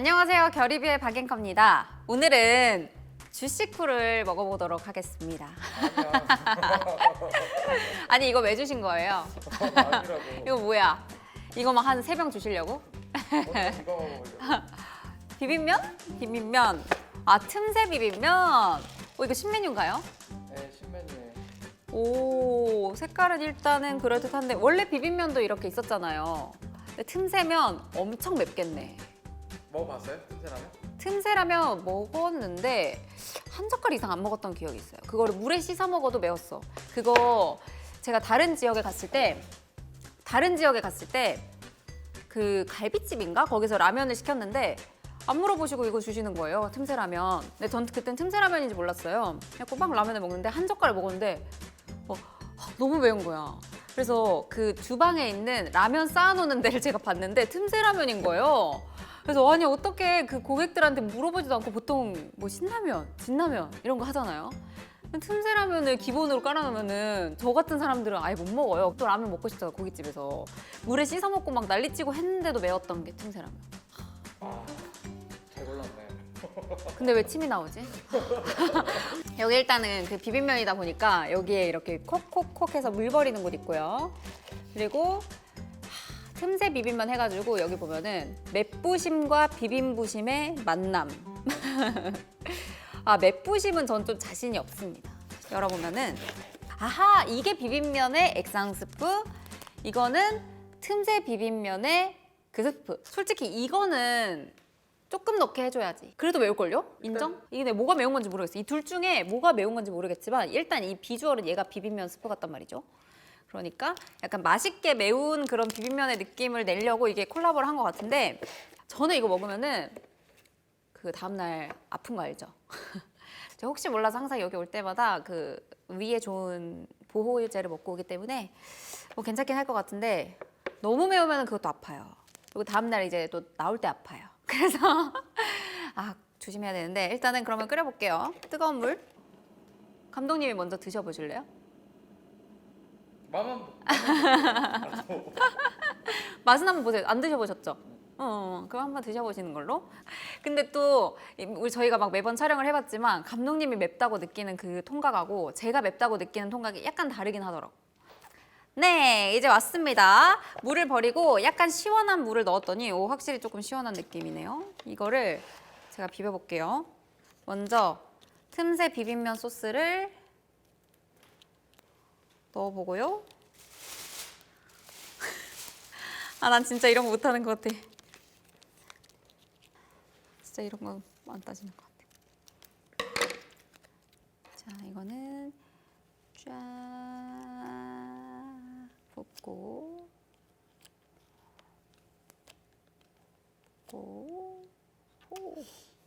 안녕하세요. 결의비의 박앵커입니다. 오늘은 주식쿠를 먹어보도록 하겠습니다. 아니 이거 왜 주신 거예요? 아니라고. 이거 뭐야? 이거 막 한 세 병 주시려고? 비빔면? 비빔면. 아 틈새 비빔면. 어 이거 신메뉴인가요? 네, 신메뉴에 오 색깔은 일단은 그럴듯한데 원래 비빔면도 이렇게 있었잖아요. 근데 틈새면 엄청 맵겠네. 먹어봤어요? 틈새라면? 틈새라면 먹었는데 한 젓갈 이상 안 먹었던 기억이 있어요. 그거를 물에 씻어 먹어도 매웠어. 그거 제가 다른 지역에 갔을 때 다른 지역에 갔을 때 그 갈비집인가 거기서 라면을 시켰는데 안 물어보시고 이거 주시는 거예요. 틈새라면. 근데 전 그땐 틈새라면인지 몰랐어요. 그냥 꼬박 라면을 먹는데 한 젓갈 먹었는데 어, 아, 너무 매운 거야. 그래서 그 주방에 있는 라면 쌓아놓는 데를 제가 봤는데 틈새라면인 거예요. 그래서 아니 어떻게 그 고객들한테 물어보지도 않고 보통 뭐 신라면, 진라면 이런 거 하잖아요. 틈새 라면을 기본으로 깔아놓으면은 저 같은 사람들은 아예 못 먹어요. 또 라면 먹고 싶잖아 고깃집에서 물에 씻어 먹고 막 난리치고 했는데도 매웠던 게 틈새 라면. 아, 잘 골랐네. 근데 왜 침이 나오지? 여기 일단은 그 비빔면이다 보니까 여기에 이렇게 콕콕콕 해서 물 버리는 곳 있고요. 그리고 하, 틈새 비빔면 해가지고 여기 보면은 맵부심과 비빔부심의 만남. 아 맵부심은 전 좀 자신이 없습니다. 열어보면은 아하 이게 비빔면의 액상 스프 이거는 틈새 비빔면의 그 스프. 솔직히 이거는 조금 넣게 해줘야지. 그래도 매울걸요? 인정? 이게 내 뭐가 매운 건지 모르겠어. 이 둘 중에 뭐가 매운 건지 모르겠지만 일단 이 비주얼은 얘가 비빔면 스프 같단 말이죠. 그러니까 약간 맛있게 매운 그런 비빔면의 느낌을 내려고 이게 콜라보를 한 것 같은데 저는 이거 먹으면은 그 다음날 아픈 거 알죠? 저 혹시 몰라서 항상 여기 올 때마다 그 위에 좋은 보호제를 먹고 오기 때문에 뭐 괜찮긴 할 것 같은데 너무 매우면 그것도 아파요. 그리고 다음날 이제 또 나올 때 아파요. 그래서 아 조심해야 되는데 일단은 그러면 끓여볼게요. 뜨거운 물. 감독님이 먼저 드셔보실래요? 마만 맛은 한번 보세요. 안 드셔보셨죠? 어, 그럼 한번 드셔보시는 걸로. 근데 또 이- 우리 저희가 막 매번 촬영을 해봤지만 감독님이 맵다고 느끼는 그 통각하고 제가 맵다고 느끼는 통각이 약간 다르긴 하더라고. 네, 이제 왔습니다. 물을 버리고 약간 시원한 물을 넣었더니 오, 확실히 조금 시원한 느낌이네요. 이거를 제가 비벼볼게요. 먼저 틈새 비빔면 소스를 넣어보고요. 아, 난 진짜 이런 거 못하는 것 같아. 진짜 이런 거 안 따지는 것 같아. 자, 이거는 쫙 붓고 붓고 오.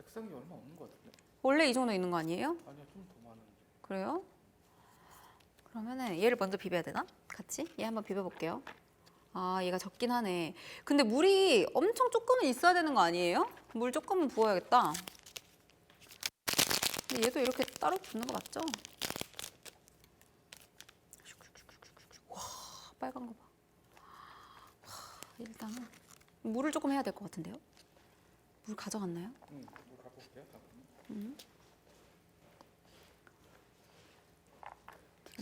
액상이 얼마 없는 것 같은데? 원래 이 정도 있는 거 아니에요? 아니야, 좀더 많은데. 그래요? 그러면은 얘를 먼저 비벼야 되나? 같이? 얘 한번 비벼볼게요. 아, 얘가 적긴 하네. 근데 물이 엄청 조금은 있어야 되는 거 아니에요? 물 조금은 부어야겠다. 얘도 이렇게 따로 붓는 거 맞죠? 와, 빨간 거 봐. 와, 일단은 물을 조금 해야 될 것 같은데요? 물 가져갔나요? 응, 물 갖고 올게요. 잠깐만.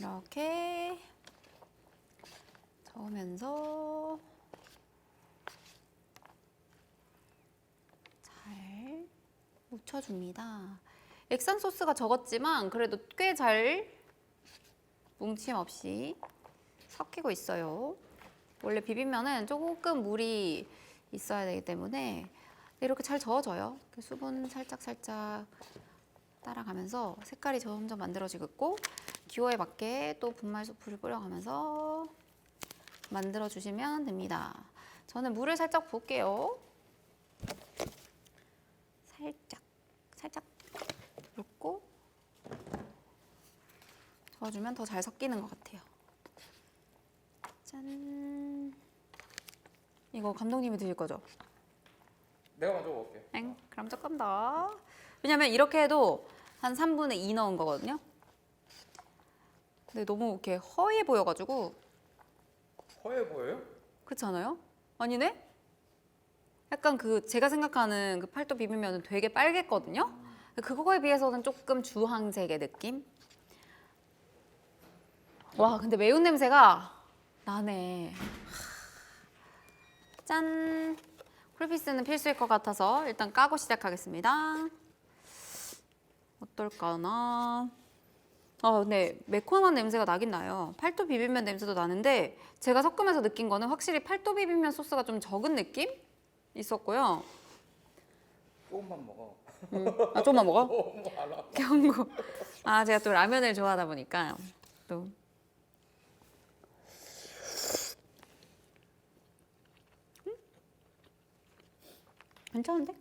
이렇게 저으면서 잘 묻혀줍니다. 액상 소스가 적었지만 그래도 꽤 잘 뭉침 없이 섞이고 있어요. 원래 비빔면은 조금 물이 있어야 되기 때문에 이렇게 잘 저어져요. 수분 살짝 살짝 따라가면서 색깔이 점점 만들어지고 있고 기호에 맞게 또 분말 소프를 뿌려가면서 만들어 주시면 됩니다. 저는 물을 살짝 부을게요. 살짝, 살짝 붓고 저어주면 더 잘 섞이는 것 같아요. 짠. 이거 감독님이 드실 거죠? 내가 먼저 먹을게. 엥? 그럼 조금 더. 왜냐면 이렇게 해도 한 3분의 2 넣은 거거든요. 근데 너무 이렇게 허해 보여가지고 허해 보여요? 그렇지 않아요? 아니네? 약간 그 제가 생각하는 그 팔도 비빔면은 되게 빨갰거든요. 그거에 비해서는 조금 주황색의 느낌. 와 근데 매운 냄새가 나네. 짠. 쿨피스는 필수일 것 같아서 일단 까고 시작하겠습니다. 어떨까나. 아, 근데 매콤한 냄새가 나긴 나요. 팔도 비빔면 냄새도 나는데 제가 섞으면서 느낀 거는 확실히 팔도 비빔면 소스가 좀 적은 느낌 있었고요. 조금만 먹어. 음, 아, 좀만 먹어? 너무. 경고. 아, 제가 또 라면을 좋아하다 보니까 또. 음? 괜찮은데?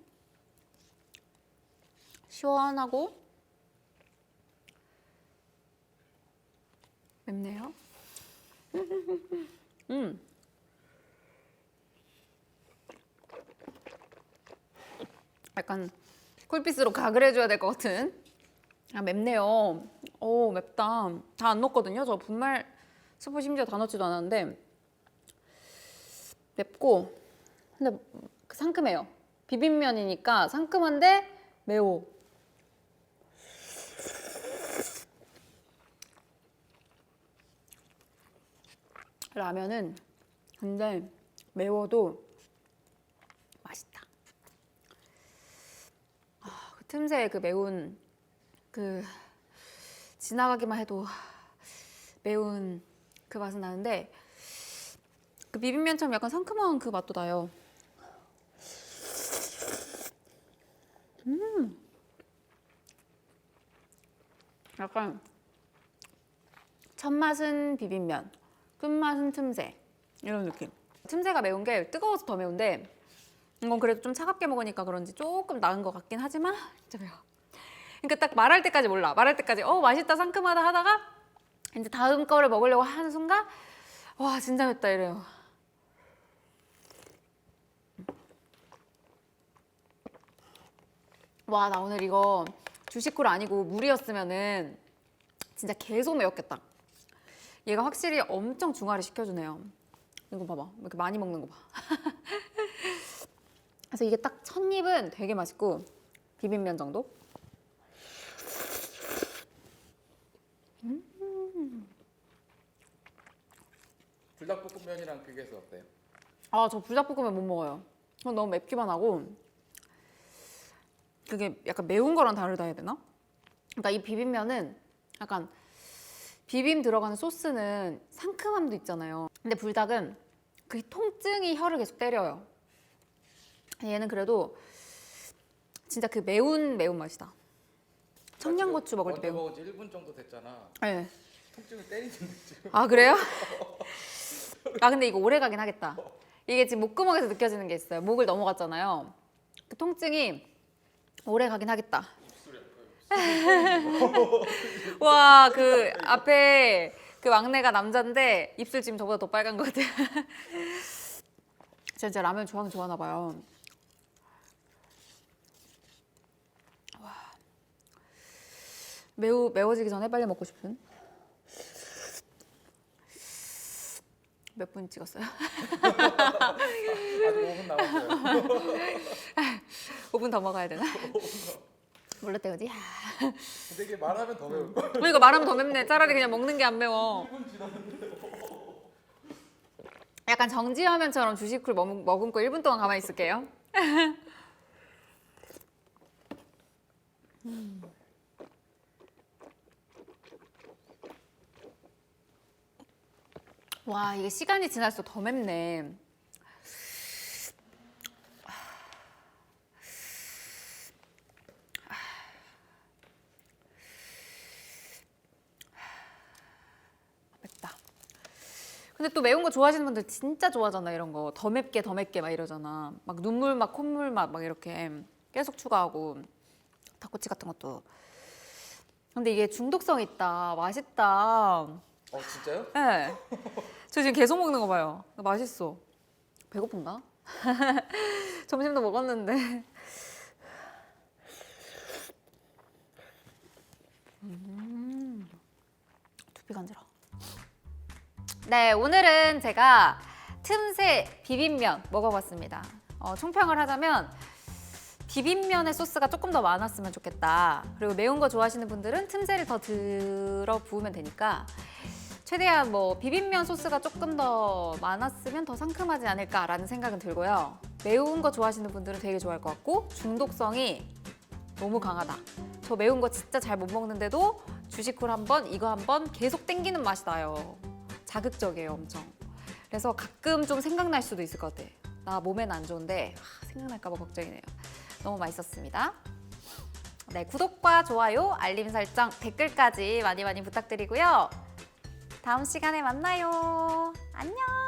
시원하고 맵네요. 음. 약간 쿨피스로 각을 해줘야 될 것 같은. 아 맵네요. 오 맵다. 다 안 넣었거든요. 저 분말 스프 심지어 다 넣지도 않았는데 맵고 근데 그 상큼해요. 비빔면이니까 상큼한데 매워. 라면은 근데 매워도 맛있다. 아, 그 틈새 그 매운 그 지나가기만 해도 매운 그 맛은 나는데 그 비빔면처럼 약간 상큼한 그 맛도 나요. 음, 약간 첫 맛은 비빔면, 끝맛은 틈새 이런 느낌. 틈새가 매운 게 뜨거워서 더 매운데 이건 그래도 좀 차갑게 먹으니까 그런지 조금 나은 것 같긴 하지만 진짜 매워. 그러니까 딱 말할 때까지 몰라. 말할 때까지 어 맛있다 상큼하다 하다가 이제 다음 거를 먹으려고 하는 순간 와 진짜 맵다 이래요. 와 나 오늘 이거 주식쿨 아니고 물이었으면은 진짜 계속 매웠겠다. 얘가 확실히 엄청 중화를 시켜주네요. 이거 봐봐. 이렇게 많이 먹는 거 봐. 그래서 이게 딱 첫 입은 되게 맛있고 비빔면 정도? 불닭볶음면이랑 그게서 어때요? 아, 저 불닭볶음면 못 먹어요. 그건 너무 맵기만 하고 그게 약간 매운 거랑 다르다 해야 되나? 그러니까 이 비빔면은 약간 비빔 들어가는 소스는 상큼함도 있잖아요. 근데 불닭은 그 통증이 혀를 계속 때려요. 얘는 그래도 진짜 그 매운 매운 맛이다. 청양고추 먹을 때 매운. 먹은 지 1분 정도 됐잖아. 네. 통증을 때리는 느낌. 아 그래요? 아 근데 이거 오래 가긴 하겠다. 이게 지금 목구멍에서 느껴지는 게 있어요. 목을 넘어갔잖아요. 그 통증이 오래 가긴 하겠다. 와 그 앞에 그 막내가 남자인데 입술 지금 저보다 더 빨간 것 같아요. 진짜 라면 좋아하는 좋아하나 봐요. 와 매우 매워지기 전에 빨리 먹고 싶은. 몇 분 찍었어요? 아직 5분 남았어요. 5분 더 먹어야 되나? 몰랐대 그지? 근데 이게 말하면 더 매울 거야. 어, 이거 말하면 더 맵네. 차라리 그냥 먹는 게 안 매워. 약간 정지 화면처럼 주식쿨 머금, 머금고 1분 동안 가만히 있을게요. 음. 와 이게 시간이 지날수록 더 맵네. 맵다. 근데 또 매운 거 좋아하시는 분들 진짜 좋아하잖아 이런 거. 더 맵게 더 맵게 막 이러잖아. 막 눈물 막 콧물 맛막 이렇게 계속 추가하고 닭꼬치 같은 것도. 근데 이게 중독성 있다. 맛있다. 어 진짜요? 네. 저 지금 계속 먹는 거 봐요. 맛있어. 배고픈가? 점심도 먹었는데. 음, 두피 간지러. 네, 오늘은 제가 틈새 비빔면 먹어봤습니다. 어, 총평을 하자면 비빔면의 소스가 조금 더 많았으면 좋겠다. 그리고 매운 거 좋아하시는 분들은 틈새를 더 들어 부으면 되니까 최대한 뭐 비빔면 소스가 조금 더 많았으면 더 상큼하지 않을까라는 생각은 들고요. 매운 거 좋아하시는 분들은 되게 좋아할 것 같고 중독성이 너무 강하다. 저 매운 거 진짜 잘 못 먹는데도 주식쿨 한번 이거 한번 계속 땡기는 맛이 나요. 자극적이에요, 엄청. 그래서 가끔 좀 생각날 수도 있을 것 같아. 나 몸에는 안 좋은데 아, 생각날까 봐 걱정이네요. 너무 맛있었습니다. 네, 구독과 좋아요, 알림 설정, 댓글까지 많이 많이 부탁드리고요. 다음 시간에 만나요. 안녕.